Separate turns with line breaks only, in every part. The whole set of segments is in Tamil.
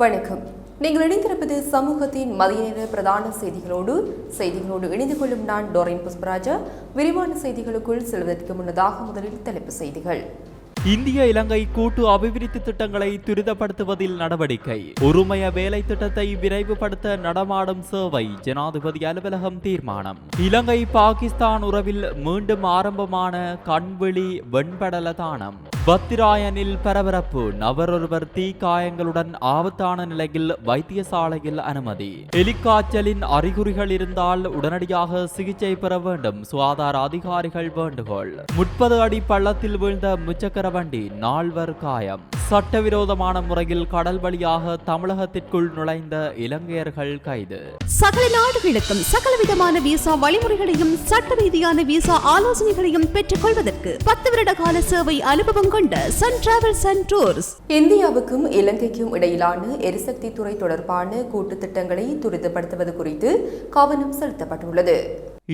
வணக்கம். நீங்கள் இணைந்திருப்பது சமூகத்தின் மதிய நேர பிரதான செய்திகளோடு செய்திகளோடு இணைந்து கொள்ளும் நான் டோரின் புஷ்பராஜா. விரிவான செய்திகளுக்குள் செல்வதற்கு முன்னதாக முதலில் தலைப்பு செய்திகள்.
இந்திய இலங்கை கூட்டு அபிவிருத்தி திட்டங்களை துரிதப்படுத்துவதில் நடவடிக்கை. ஒருமய வேலை திட்டத்தை விரைவுபடுத்த நடமாடும் சேவை ஜனாதிபதி அலுவலகம் தீர்மானம். இலங்கை பாகிஸ்தான் உறவில் மீண்டும் ஆரம்பமான கண்வெளி வெண்படல தானம். பத்திராயனில் பரபரப்பு. நபரொருவர் தீக்காயங்களுடன் ஆபத்தான நிலையில் வைத்தியசாலையில் அனுமதி. எலிக்காய்ச்சலின் அறிகுறிகள் இருந்தால் உடனடியாக சிகிச்சை பெற வேண்டும். சுகாதார அதிகாரிகள் வேண்டுகோள். முப்பது அடி பள்ளத்தில் வீழ்ந்த முச்சக்கர வண்டி நால்வர் காயம். சட்டவிரோதமான முறையில் கடல் வழியாக தமிழகத்திற்குள் நுழைந்த இலங்கையர்கள் கைது.
சகல நாடுகளுக்கும் சகலவிதமான விசா வழிமுறைகளையும் சட்ட ரீதியான விசா ஆலோசனைகளையும் பெற்றுக் கொள்வதற்கு பத்து வருட கால சேவை அனுபவம் கொண்ட சன் டிராவல்ஸ் அண்ட் டூர்ஸ்
இந்தியாவுக்கும் இலங்கைக்கும் இடையிலான எரிசக்தி துறை தொடர்பான கூட்டு திட்டங்களை துரிதப்படுத்துவது குறித்து கவனம் செலுத்தப்பட்டுள்ளது.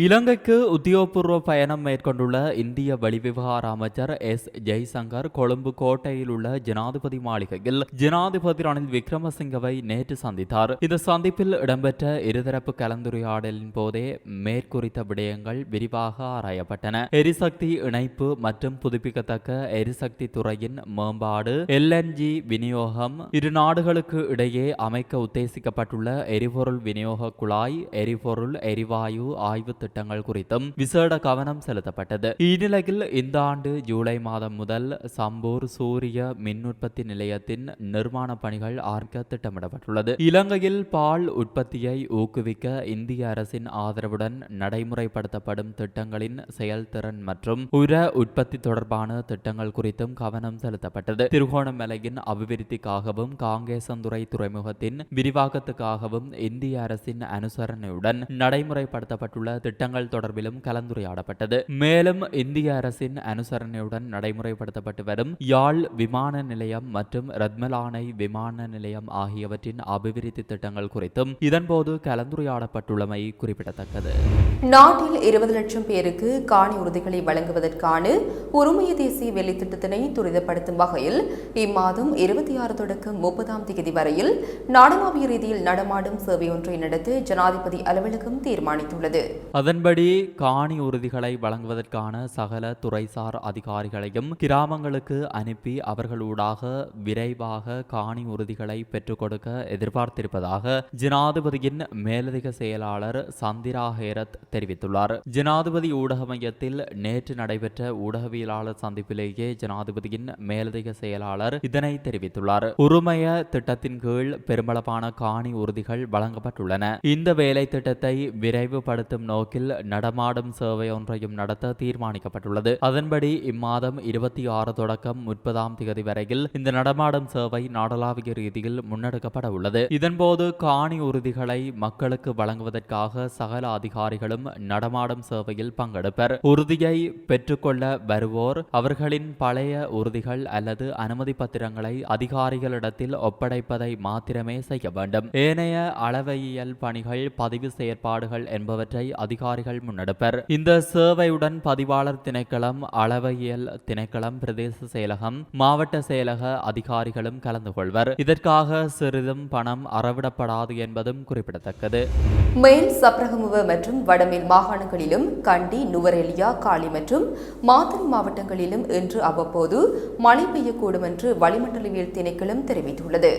இலங்கைக்கு உத்தியோகபூர்வ பயணம் மேற்கொண்டுள்ள இந்திய வெளிவிவகார அமைச்சர் எஸ். ஜெய்சங்கர் கொழும்பு கோட்டையில் உள்ள ஜனாதிபதி மாளிகையில் ஜனாதிபதி ரணில் விக்ரமசிங்கவை நேற்று சந்தித்தார். இந்த சந்திப்பில் இடம்பெற்ற இருதரப்பு கலந்துரையாடலின் போதே மேற்குறித்த விடயங்கள் விரிவாக ஆராயப்பட்டன. எரிசக்தி இணைப்பு மற்றும் புதுப்பிக்கத்தக்க எரிசக்தி துறையின் மேம்பாடு எல்என்ஜி விநியோகம் இரு நாடுகளுக்கு இடையே அமைக்க உத்தேசிக்கப்பட்டுள்ள எரிபொருள் விநியோக குழாய் எரிபொருள் எரிவாயு ஆய்வு திட்டங்கள் குறித்தும் விசேட கவனம் செலுத்தப்பட்டது. இந்நிலையில் இந்த ஆண்டு ஜூலை மாதம் முதல் சம்பூர் சூரிய மின் உற்பத்தி நிலையத்தின் நிர்மாண பணிகள் ஆர்க்க திட்டமிடப்பட்டுள்ளது இலங்கையில் பால் உற்பத்தியை ஊக்குவிக்க இந்திய அரசின் ஆதரவுடன் நடைமுறைப்படுத்தப்படும் திட்டங்களின் செயல்திறன் மற்றும் உர உற்பத்தி தொடர்பான திட்டங்கள் குறித்தும் கவனம் செலுத்தப்பட்டது திருகோணமலையின் அபிவிருத்திக்காகவும் காங்கேசந்துறை துறைமுகத்தின் விரிவாக்கத்துக்காகவும் இந்திய அரசின் அனுசரணையுடன் நடைமுறைப்படுத்தப்பட்டுள்ள திட்டங்கள் தொடர்பிலும் கலந்துரையாடப்பட்டது. மேலும் இந்திய அரசின் அனுசரணையுடன் நடைமுறைப்படுத்தப்பட்டு வரும் யாழ் விமான நிலையம் மற்றும் ரத்மலானை விமான நிலையம் ஆகியவற்றின் அபிவிருத்தி திட்டங்கள் குறித்தும் இதன்போது கலந்துரையாடப்பட்டுள்ளமை குறிப்பிடத்தக்கது.
நாட்டில் இருபது லட்சம் பேருக்கு காணி உறுதிகளை வழங்குவதற்கான உரிமைய தேசிய வேலை திட்டத்தினை துரிதப்படுத்தும் வகையில் இம்மாதம் இருபத்தி ஆறு தொடக்கம் முப்பதாம் தேதி வரையில் நாடளாவிய ரீதியில் நடமாடும் சேவை ஒன்றை நடத்த ஜனாதிபதி அலுவலகம் தீர்மானித்துள்ளது.
அதன்படி காணி உறுதிகளை வழங்குவதற்கான சகல துறைசார் அதிகாரிகளையும் கிராமங்களுக்கு அனுப்பி அவர்களூடாக விரைவாக காணி உறுதிகளை பெற்றுக் கொடுக்க எதிர்பார்த்திருப்பதாக ஜனாதிபதியின் மேலதிக செயலாளர் சந்திரா ஹேரத் தெரிவித்துள்ளார். ஜனாதிபதி ஊடக மையத்தில் நேற்று நடைபெற்ற ஊடகவியலாளர் சந்திப்பிலேயே ஜனாதிபதியின் மேலதிக செயலாளர் இதனை தெரிவித்துள்ளார். உரிமைய திட்டத்தின் கீழ் பெருமளவான காணி உறுதிகள் வழங்கப்பட்டுள்ளன. இந்த வேலை திட்டத்தை விரைவுபடுத்தும் நோக்கி நோக்கில் நடமாடும் சேவை ஒன்றையும் நடத்த தீர்மானிக்கப்பட்டுள்ளது. அதன்படி இம்மாதம் இருபத்தி ஆறு தொடக்கம் முப்பதாம் தேதி வரையில் இந்த நடமாடும் சேவை நாடளாவிய ரீதியில் முன்னெடுக்கப்பட உள்ளது இதன்போது காணி உறுதிகளை மக்களுக்கு வழங்குவதற்காக சகல அதிகாரிகளும் நடமாடும் சேவையில் பங்கெடுப்பர். உறுதியை பெற்றுக்கொள்ள வருவோர் அவர்களின் பழைய உறுதிகள் அல்லது அனுமதி பத்திரங்களை அதிகாரிகளிடத்தில் ஒப்படைப்பதை மாத்திரமே செய்ய வேண்டும். ஏனைய அளவையியல் பணிகள் பதிவு செயற்பாடுகள் என்பவற்றை அதிகாரிகள் முன்னெடுப்பர். இந்த சேவையுடன் பதிவாளர் திணைக்களம் அளவையியல் திணைக்களம் பிரதேச செயலகம் மாவட்ட செயலக அதிகாரிகளும் கலந்து கொள்வர். இதற்காக சிறிதும் பணம் அறவிடப்படாது என்பதும் குறிப்பிடத்தக்கது.
மேல் சப்ரகமுவ மற்றும் வடமேல் மாகாணங்களிலும் கண்டி நுவரெலியா காளி மற்றும் மாத்தறை மாவட்டங்களிலும் இன்று அவ்வப்போது மழை பெய்யக்கூடும் என்று வளிமண்டலவியல் திணைக்களம் தெரிவித்துள்ளது.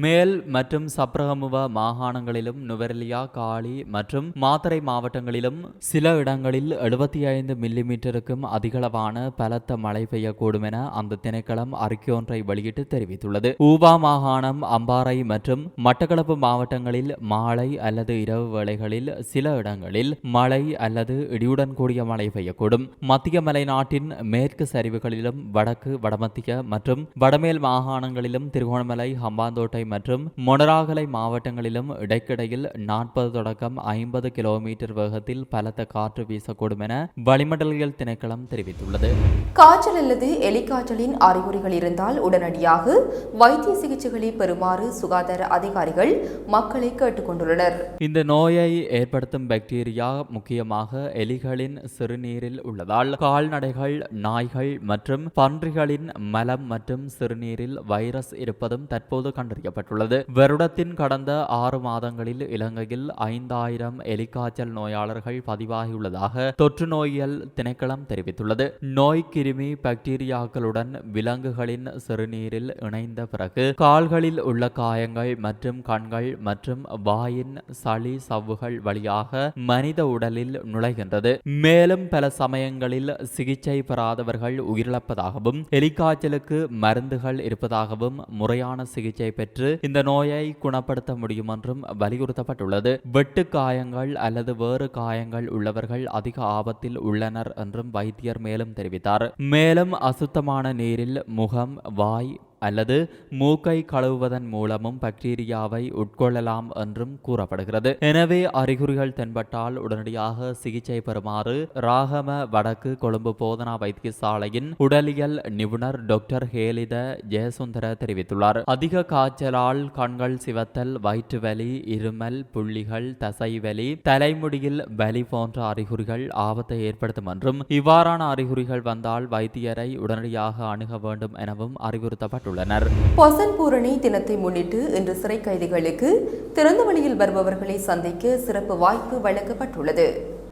மேல் மற்றும் சப்ரகமுவ மாகாணங்களிலும் நுவரெலியா காலி மற்றும் மாத்தரை மாவட்டங்களிலும் சில இடங்களில் எழுபத்தி ஐந்து மில்லிமீட்டருக்கும் அதிகளவான பலத்த மழை பெய்யக்கூடும் என அந்த திணைக்களம் அறிக்கையொன்றை வெளியிட்டு தெரிவித்துள்ளது. ஊபா மாகாணம் அம்பாறை மற்றும் மட்டக்களப்பு மாவட்டங்களில் மாலை அல்லது இரவு வேளைகளில் சில இடங்களில் மழை அல்லது இடியுடன் கூடிய மழை பெய்யக்கூடும். மத்திய மலைநாட்டின் மேற்கு சரிவுகளிலும் வடக்கு வடமத்திய மற்றும் வடமேல் மாகாணங்களிலும் திருகோணமலை ஹம்பாந்தோட்டை மற்றும் மொனராகலை மாவட்டங்களிலும் இடைக்கிடையில் நாற்பது தொடக்கம் ஐம்பது கிலோமீட்டர் வேகத்தில் பலத்த காற்று வீசக்கூடும் என வளிமண்டலியல் திணைக்களம் தெரிவித்துள்ளது.
காய்ச்சல் அல்லது எலிக்காய்ச்சலின் அறிகுறிகள் இருந்தால் உடனடியாக வைத்திய சிகிச்சைகளை பெறுமாறு சுகாதார அதிகாரிகள் மக்களை கேட்டுக்கொண்டுள்ளனர்.
இந்த நோயை ஏற்படுத்தும் பாக்டீரியா முக்கியமாக எலிகளின் சிறுநீரில் உள்ளதால் கால்நடைகள் நாய்கள் மற்றும் பன்றிகளின் மலம் மற்றும் சிறுநீரில் வைரஸ் இருப்பதும் தற்போது கண்டறியப்பட்டுள்ளது. தெரிவிக்கப்பட்டுள்ளது வருடத்தின் கடந்த ஆறு மாதங்களில் இலங்கையில் ஐந்தாயிரம் எலிக்காய்ச்சல் நோயாளர்கள் பதிவாகியுள்ளதாக தொற்று நோயியல் திணைக்களம் தெரிவித்துள்ளது. நோய் கிருமி பாக்டீரியாக்களுடன் விலங்குகளின் சிறுநீரில் இணைந்த பிறகு கால்களில் உள்ள காயங்கள் மற்றும் கண்கள் மற்றும் வாயின் சளி சவ்வுகள் வழியாக மனித உடலில் நுழைகின்றது. மேலும் பல சமயங்களில் சிகிச்சை பெறாதவர்கள் உயிரிழப்பதாகவும் எலிக்காய்ச்சலுக்கு மருந்துகள் இருப்பதாகவும் முறையான சிகிச்சை பெற்று இந்த நோயை குணப்படுத்த முடியும் என்றும் வலியுறுத்தப்பட்டுள்ளது. வெட்டு காயங்கள் அல்லது வேறு காயங்கள் உள்ளவர்கள் அதிக ஆபத்தில் உள்ளனர் என்றும் வைத்தியர் மேலும் தெரிவித்தார். மேலும் அசுத்தமான நீரில் முகம் வாய் அல்லது மூக்கை கழுவுவதன் மூலமும் பாக்டீரியாவை உட்கொள்ளலாம் என்றும் கூறப்படுகிறது. எனவே அறிகுறிகள் தென்பட்டால் உடனடியாக சிகிச்சை பெறுமாறு ராகம வடக்கு கொழும்பு போதனா வைத்தியசாலையின் உடலியல் நிபுணர் டாக்டர் ஹேலித ஜெயசுந்தர தெரிவித்துள்ளார். அதிக காய்ச்சலால் கண்கள் சிவத்தல் வயிற்று வலி இருமல் புள்ளிகள் தசைவலி தலைமுடியில் வலி போன்ற அறிகுறிகள் ஆபத்தை ஏற்படுத்தும் என்றும் இவ்வாறான அறிகுறிகள் வந்தால் வைத்தியரை உடனடியாக அணுக வேண்டும் எனவும் அறிவுறுத்தப்பட்டுள்ளனர்
பசன் பூரணி தினத்தை முன்னிட்டு இன்று சிறை கைதிகளுக்கு திறந்த வழியில் வருபவர்களை சந்திக்க சிறப்பு வாய்ப்பு வழங்கப்பட்டுள்ளது.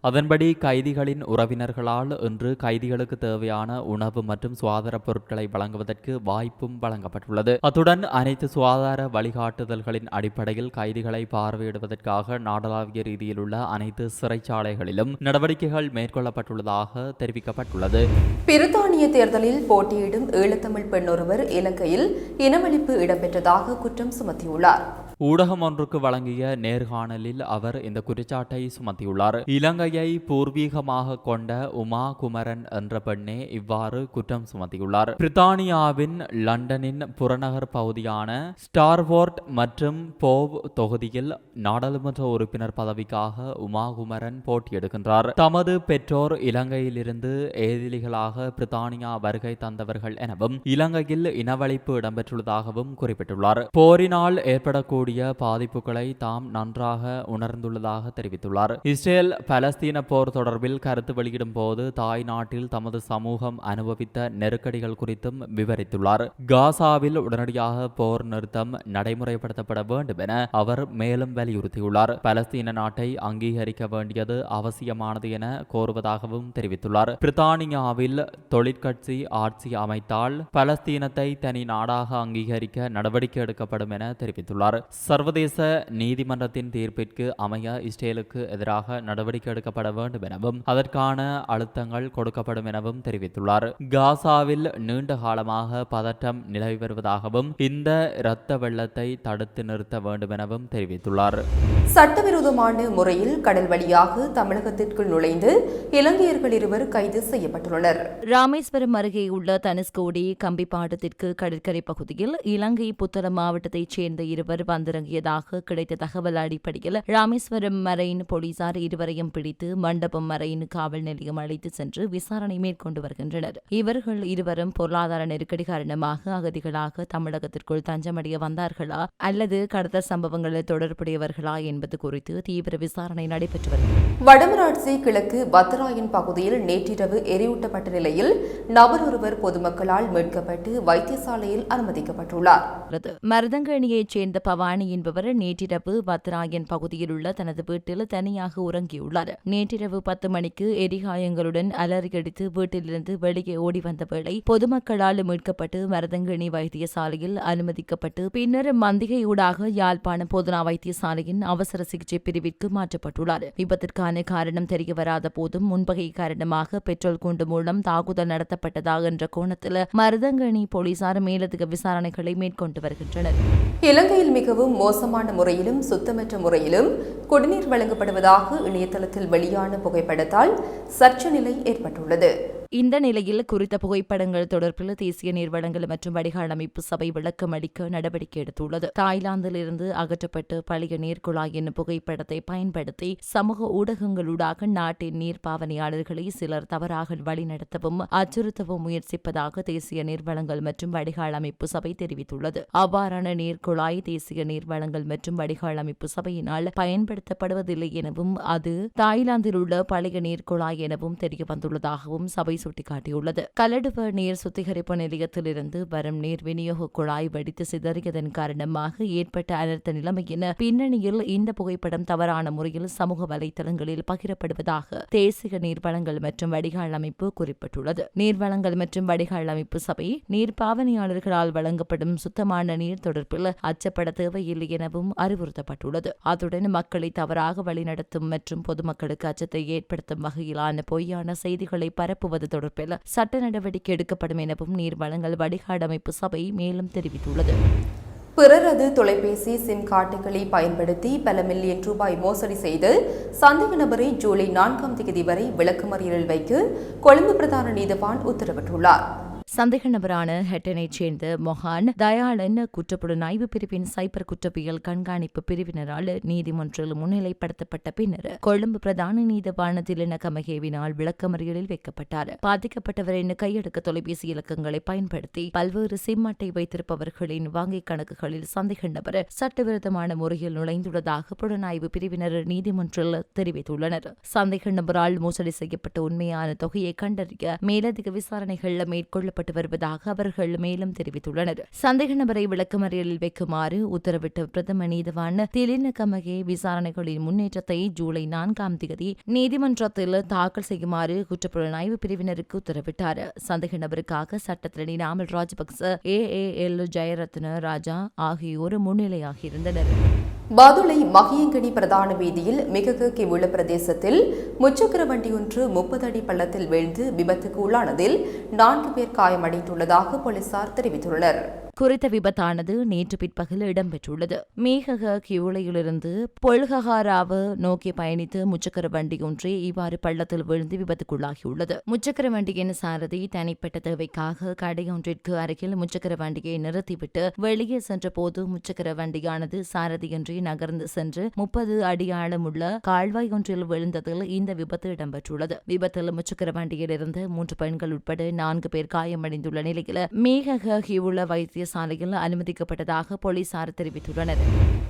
அதன்படி கைதிகளின் உறவினர்களால் இன்று கைதிகளுக்கு தேவையான உணவு மற்றும் சுகாதார பொருட்களை வழங்குவதற்கு வாய்ப்பும் வழங்கப்பட்டுள்ளது. அத்துடன் அனைத்து சுகாதார வழிகாட்டுதல்களின் அடிப்படையில் கைதிகளை பார்வையிடுவதற்காக நாடளாவிய ரீதியில் உள்ள அனைத்து சிறைச்சாலைகளிலும் நடவடிக்கைகள் மேற்கொள்ளப்பட்டுள்ளதாக தெரிவிக்கப்பட்டுள்ளது.
பிரித்தானிய தேர்தலில் போட்டியிடும் ஈழத்தமிழ் பெண்ணொருவர் இலங்கையில் இனவழிப்பு இடம்பெற்றதாக குற்றம் சுமத்தியுள்ளார்.
ஊடகம் ஒன்றுக்கு வழங்கிய நேர்காணலில் அவர் இந்த குற்றச்சாட்டை சுமத்தியுள்ளார். இலங்கையை பூர்வீகமாக கொண்ட உமா குமரன் என்ற பெண்ணே இவ்வாறு குற்றம் சுமத்தியுள்ளார். பிரித்தானியாவின் லண்டனின் புறநகர் பகுதியான ஸ்டார்வோர்ட் மற்றும் போவ் தொகுதியில் நாடாளுமன்ற உறுப்பினர் பதவிக்காக உமா குமரன் போட்டியிடுகின்றார். தமது பெற்றோர் இலங்கையிலிருந்து ஏதிலிகளாக பிரித்தானியா வருகை தந்தவர்கள் எனவும் இலங்கையில் இனவழிப்பு இடம்பெற்றுள்ளதாகவும் குறிப்பிட்டுள்ளார். போரினால் ஏற்படக்கூடிய பாதிப்புகளை தாம் நன்றாக உணர்ந்துள்ளதாக தெரிவித்துள்ளார். இஸ்ரேல் பலஸ்தீன போர் தொடர்பில் கருத்து வெளியிடும் போது தாய் நாட்டில் தமது சமூகம் அனுபவித்த நெருக்கடிகள் குறித்தும் விவரித்துள்ளார். காசாவில் உடனடியாக போர் நிறுத்தம் நடைமுறைப்படுத்தப்பட வேண்டும் என அவர் மேலும் வலியுறுத்தியுள்ளார். பலஸ்தீன நாட்டை அங்கீகரிக்க வேண்டியது அவசியமானது என கோருவதாகவும் தெரிவித்துள்ளார். பிரித்தானியாவில் தொழிற்கட்சி ஆட்சி அமைத்தால் பலஸ்தீனத்தை தனி நாடாக அங்கீகரிக்க நடவடிக்கை எடுக்கப்படும் என தெரிவித்துள்ளார். சர்வதேச நீதிமன்றத்தின் தீர்ப்பிற்கு அமைய இஸ்ரேலுக்கு எதிராக நடவடிக்கை எடுக்கப்பட வேண்டும் எனவும் அதற்கான அழுத்தங்கள் கொடுக்கப்படும் எனவும் தெரிவித்துள்ளார். காசாவில் நீண்ட காலமாக பதற்றம் நிலவி வருவதாகவும் இந்த இரத்த வெள்ளத்தை தடுத்து நிறுத்த வேண்டும் எனவும் தெரிவித்துள்ளார்.
சட்டவிரோதமான முறையில் கடல் வழியாக தமிழகத்திற்குள் நுழைந்து இலங்கையர்கள் இருவர் கைது செய்யப்பட்டுள்ளனர்.
ராமேஸ்வரம் அருகே உள்ள தனுஷ்கோடி கம்பிப்பாட்டத்திற்கு கடற்கரை பகுதியில் இலங்கை புத்தளம் மாவட்டத்தைச் சேர்ந்த இருவர் வந்திறங்கியதாக கிடைத்த தகவல் அடிப்படையில் ராமேஸ்வரம் மரைன் போலீசார் இருவரையும் பிடித்து மண்டபம் மரைன் காவல் நிலையம் அழைத்து சென்று விசாரணை மேற்கொண்டு வருகின்றனர் இவர்கள் இருவரும் பொருளாதார நெருக்கடி காரணமாக அகதிகளாக தமிழகத்திற்குள் தஞ்சமடைய வந்தார்களா அல்லது கடத்தல் சம்பவங்களில் தொடர்புடையவர்களா என்பது குறித்து தீவிர விசாரணை நடைபெற்று வருகிறது
வடமராட்சி கிழக்கு பத்ராயன் பகுதியில் நேற்றிரவு எரியூட்டப்பட்ட நிலையில் நபர் ஒருவர் பொதுமக்களால் மீட்கப்பட்டு வைத்தியசாலையில் அனுமதிக்கப்பட்டுள்ளார்.
மருதங்கணியைச் சேர்ந்த பவானி என்பவர் நேற்றிரவு பத்ராயன் பகுதியில் உள்ள தனது வீட்டில் தனியாக உறங்கியுள்ளார். நேற்றிரவு பத்து மணிக்கு எரிகாயங்களுடன் அலறியடித்து வீட்டிலிருந்து வெளியே ஓடி வந்த வேளை பொதுமக்களால் மீட்கப்பட்டு மருதங்கணி வைத்தியசாலையில் அனுமதிக்கப்பட்டு பின்னர் மந்திகையூடாக யாழ்ப்பாணம் போதனா வைத்தியசாலையின் அவசர சிகிச்சை பிரிவிற்கு மாற்றப்பட்டுள்ளார். விபத்திற்கான காரணம் தெரியவராத போதும் முன்பகை காரணமாக பெட்ரோல் குண்டு மூலம் தாக்குதல் நடத்தப்பட்டதா என்ற கோணத்தில் மருதங்கணி போலீசார் மேலதிக விசாரணைகளை மேற்கொண்டு வருகின்றனர்.
இலங்கையில் மிகவும் மோசமான முறையிலும் சுத்தமற்ற முறையிலும் குடிநீர் வழங்கப்படுவதாக இணையதளத்தில் வெளியான புகைப்படத்தால் சர்ச்சை நிலை ஏற்பட்டுள்ளது.
இந்த நிலையில் குறித்த புகைப்படங்கள் தொடர்பில் தேசிய நீர்வளங்கள் மற்றும் வடிகால் அமைப்பு சபை விளக்கம் அளிக்க நடவடிக்கை எடுத்துள்ளது. தாய்லாந்திலிருந்து அகற்றப்பட்டு பழைய நீர்க்குழாய் என்னும் புகைப்படத்தை பயன்படுத்தி சமூக ஊடகங்களூடாக நாட்டின் நீர் பாவனையாளர்களை சிலர் தவறாக வழிநடத்தவும் அச்சுறுத்தவும் முயற்சிப்பதாக தேசிய நீர்வளங்கள் மற்றும் வடிகால் அமைப்பு சபை தெரிவித்துள்ளது. அவ்வாறான நீர்க்குழாய் தேசிய நீர்வளங்கள் மற்றும் வடிகால் அமைப்பு சபையினால் பயன்படுத்தப்படுவதில்லை எனவும் அது தாய்லாந்தில் உள்ள பழைய நீர்க்குழாய் எனவும் தெரிய வந்துள்ளதாகவும் சபை சுட்டிக்காட்டியுள்ளது. கலடுவ நீர் சுத்திகரிப்பு நிலையத்திலிருந்து வரும் நீர் விநியோக குழாய் வெடித்து சிதறியதன் காரணமாக ஏற்பட்ட அனர்த்த நிலைமையின் பின்னணியில் இந்த புகைப்படம் தவறான முறையில் சமூக வலைதளங்களில் பகிரப்படுவதாக தேசிய நீர்வளங்கள் மற்றும் வடிகால் அமைப்பு குறிப்பிட்டுள்ளது. நீர்வளங்கள் மற்றும் வடிகால் அமைப்பு சபை நீர் பாவனையாளர்களால் வழங்கப்படும் சுத்தமான நீர் தொடர்பில் அச்சப்பட தேவையில்லை எனவும் அறிவுறுத்தப்பட்டுள்ளது. அத்துடன் மக்களை தவறாக வழிநடத்தும் மற்றும் பொதுமக்களுக்கு அச்சத்தை ஏற்படுத்தும் வகையிலான பொய்யான செய்திகளை பரப்புவது தொடர்பில் சட்ட நடவடிக்கை எடுக்கப்படும் எனவும் நீர்வளங்கள் வடிகால் அமைப்பு சபை மேலும் தெரிவித்துள்ளது.
பிறரது தொலைபேசி சிம் கார்டுகளை பயன்படுத்தி பல மில்லியன் ரூபாய் மோசடி செய்து சந்தேக நபரை ஜூலை நான்காம் தேதி வரை விளக்குமறியலில் வைக்க கொழும்பு பிரதான நீதவான் உத்தரவிட்டுள்ளார்.
சந்தேக நபரான ஹெட்டனைச் சேர்ந்த மொஹான் தயாளன் குற்றப்புலனாய்வு பிரிவின் சைபர் குற்றவியல் கண்காணிப்பு பிரிவினரால் நீதிமன்றில் முன்னிலைப்படுத்தப்பட்ட பின்னர் கொழும்பு பிரதான நீதிவான திலன கமகேவினால் விளக்கமறியலில் வைக்கப்பட்டார். பாதிக்கப்பட்டவரின் கையடக்க தொலைபேசி இலக்கங்களை பயன்படுத்தி பல்வேறு சிம் அட்டை வைத்திருப்பவர்களின் வங்கிக் கணக்குகளில் சந்தேக நபர் சட்டவிரோதமான முறையில் நுழைந்துள்ளதாக புலனாய்வு பிரிவினர் நீதிமன்றில் தெரிவித்துள்ளனர். சந்தேக நபரால் மோசடி செய்யப்பட்ட உண்மையான தொகையை கண்டறிய மேலதிக விசாரணைகள் மேற்கொள்ளப்பட்டு வருவதாக அவர்கள் மேலும் தெரிவித்துள்ளனர். சந்தேக நபரை விளக்கமறியலில் வைக்குமாறு உத்தரவிட்ட பிரதம நீதவான் திலின கமகே விசாரணைகளின் முன்னேற்றத்தை ஜூலை நான்காம் தேதி நீதிமன்றத்தில் தாக்கல் செய்யுமாறு குற்றப்புலனாய்வு பிரிவினருக்கு உத்தரவிட்டார். சந்தேக நபருக்காக சட்டத்திரணி Namal Rajapaksa A A L Jayaratne Raja ஆகியோர் முன்னிலையாகியிருந்தனர்
பதுளை மகியங்கனி பிரதான வீதியில் மிக உள்ள பிரதேசத்தில் முச்சக்கர வண்டி ஒன்று முப்பது அடி பள்ளத்தில் வீழ்ந்து விபத்துக்கு உள்ளானதில் நான்கு பேர் காயமடைந்துள்ளதாக போலீசார் தெரிவித்துள்ளனர்.
குறித்த விபத்தானது நேற்று பிற்பகல் இடம்பெற்றுள்ளது. மேகக கியூளையிலிருந்து பொல்கஹாராவு நோக்கி பயணித்து முச்சக்கர வண்டி ஒன்றே இவ்வாறு பள்ளத்தில் விழுந்து விபத்துக்குள்ளாகியுள்ளது. முச்சக்கர வண்டியின் சாரதி தனிப்பட்ட தேவைக்காக கடையொன்றிற்கு அருகில் முச்சக்கர வண்டியை நிறுத்திவிட்டு வெளியே சென்ற போது முச்சக்கர வண்டியானது சாரதியின்றி நகர்ந்து சென்று முப்பது அடி ஆழமுள்ள கால்வாய் ஒன்றில் விழுந்ததில் இந்த விபத்து இடம்பெற்றுள்ளது. விபத்தில் முச்சக்கர வண்டியில் இருந்து மூன்று பெண்கள் உட்பட நான்கு பேர் காயமடைந்துள்ள நிலையில் மேகக ஹிவுள்ள வைத்தியசாலையில் அனுமதிக்கப்பட்டதாக போலீசார் தெரிவித்துள்ளனர்.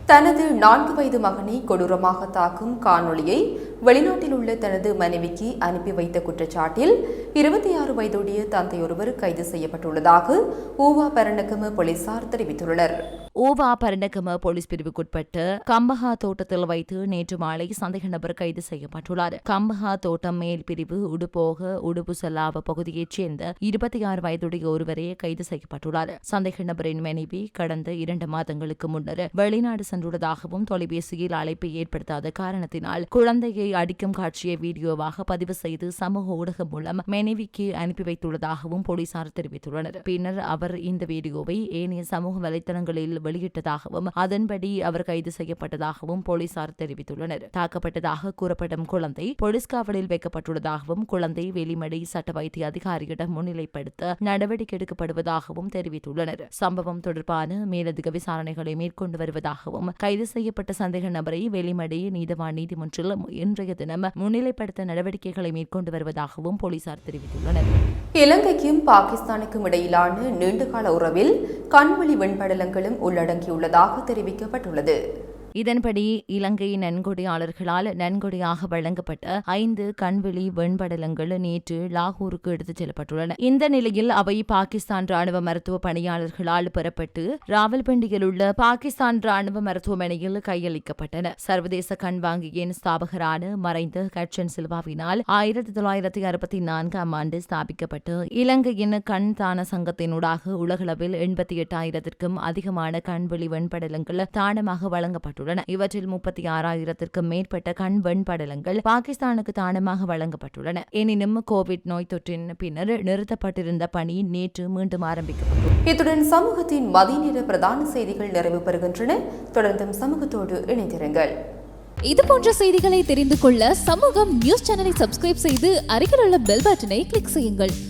தனது நான்கு வயது மகனை கொடூரமாக தாக்கும் காணொளியை வெளிநாட்டில் உள்ள தனது மனைவிக்கு அனுப்பி வைத்த குற்றச்சாட்டில் இருபத்தி ஆறு வயதுடைய தந்தையொருவர் கைது செய்யப்பட்டுள்ளதாக ஊவா பரணக்கம போலீசார் தெரிவித்துள்ளனர்.
ஊவா பரணக்கம போலீஸ் பிரிவுக்குட்பட்டு கம்பஹா தோட்டத்தில் வைத்து நேற்று மாலை சந்தேக நபர் கைது செய்யப்பட்டுள்ளார். கம்பஹா தோட்டம் மேல் பிரிவு உடுப்போக செல்லாவ பகுதியைச் சேர்ந்த இருபத்தி ஆறு வயதுடைய ஒருவரே கைது செய்யப்பட்டுள்ளார். சந்தேக நபரின் மனைவி கடந்த இரண்டு மாதங்களுக்கு முன்னர் வெளிநாடு சென்றுள்ளதாகவும் தொலைபேசியில் அழைப்பை ஏற்படுத்தாத காரணத்தினால் குழந்தையை அடிக்கும் காட்சியை வீடியோவாக பதிவு செய்து சமூக ஊடகம் மூலம் மனைவிக்கு அனுப்பி வைத்துள்ளதாகவும் போலீசார் தெரிவித்துள்ளனர். பின்னர் அவர் இந்த வீடியோவை ஏனைய சமூக வலைதளங்களில் வெளியிட்டதாகவும் அதன்படி அவர் கைது செய்யப்பட்டதாகவும் போலீசார் தெரிவித்துள்ளனர். தாக்கப்பட்டதாக கூறப்படும் குழந்தை போலீஸ் காவலில் வைக்கப்பட்டுள்ளதாகவும் குழந்தை வெளிமடை சட்ட வைத்திய அதிகாரியிடம் முன்னிலைப்படுத்த நடவடிக்கை எடுக்கப்படுவதாகவும் தெரிவித்துள்ளனர். சம்பவம் தொடர்பான மேலதிக விசாரணைகளை மேற்கொண்டு வருவதாகவும் கைது செய்யப்பட்ட சந்தேக நபரை வெளிமடை நீதவான் நீதிமன்றில் இன்றைய தினம் முன்னிலைப்படுத்த நடவடிக்கைகளை மேற்கொண்டு வருவதாகவும் போலீசார் தெரிவித்துள்ளனர்.
இலங்கைக்கும் பாகிஸ்தானுக்கும் இடையிலான நீண்டகால உறவில் கண்வழி வெண்படலங்களும் உள்ளடங்கியுள்ளதாக தெரிவிக்கப்பட்டுள்ளது.
இதன்படி இலங்கை நன்கொடையாளர்களால் நன்கொடையாக வழங்கப்பட்ட ஐந்து கண்வெளி வெண்படலங்கள் நேற்று லாகூருக்கு எடுத்துச் செல்லப்பட்டுள்ளன. இந்த நிலையில் அவை பாகிஸ்தான் ராணுவ மருத்துவ பணியாளர்களால் பெறப்பட்டு ராவல்பிண்டியில் உள்ள பாகிஸ்தான் ராணுவ மருத்துவமனையில் கையளிக்கப்பட்டன. சர்வதேச கண் வங்கியின் ஸ்தாபகரான மறைந்த கட்சன் சில்வாவினால் ஆயிரத்தி தொள்ளாயிரத்தி அறுபத்தி நான்காம் ஆண்டு ஸ்தாபிக்கப்பட்டு இலங்கையின் கண் தான சங்கத்தினூடாக உலகளவில் எண்பத்தி எட்டாயிரத்திற்கும் அதிகமான கண்வெளி வெண்படலங்கள் தானமாக வழங்கப்பட்டுள்ளன. இவற்றில் முப்பத்தி ஆறாயிரத்திற்கும் மேற்பட்ட கண் வெண்படலங்கள் பாகிஸ்தானுக்கு தானமாக வழங்கப்பட்டுள்ளன. எனினும் கோவிட் நோய் தொற்றின் பின்னர் நிறுத்தப்பட்டிருந்த பணி நேற்று மீண்டும் ஆரம்பிக்கப்பட்டுள்ளது
இத்துடன் சமூகத்தின் மதிய நேர பிரதான செய்திகள் நிறைவு பெறுகின்றன. தொடர்ந்தும் சமூகத்தோடு இணைந்திருங்கள்.
இது போன்ற செய்திகளை தெரிந்து கொள்ள சமூகம் நியூஸ் சேனலை சப்ஸ்கிரைப் செய்து அருகில் உள்ள பெல் பட்டனை கிளிக் செய்யுங்கள்.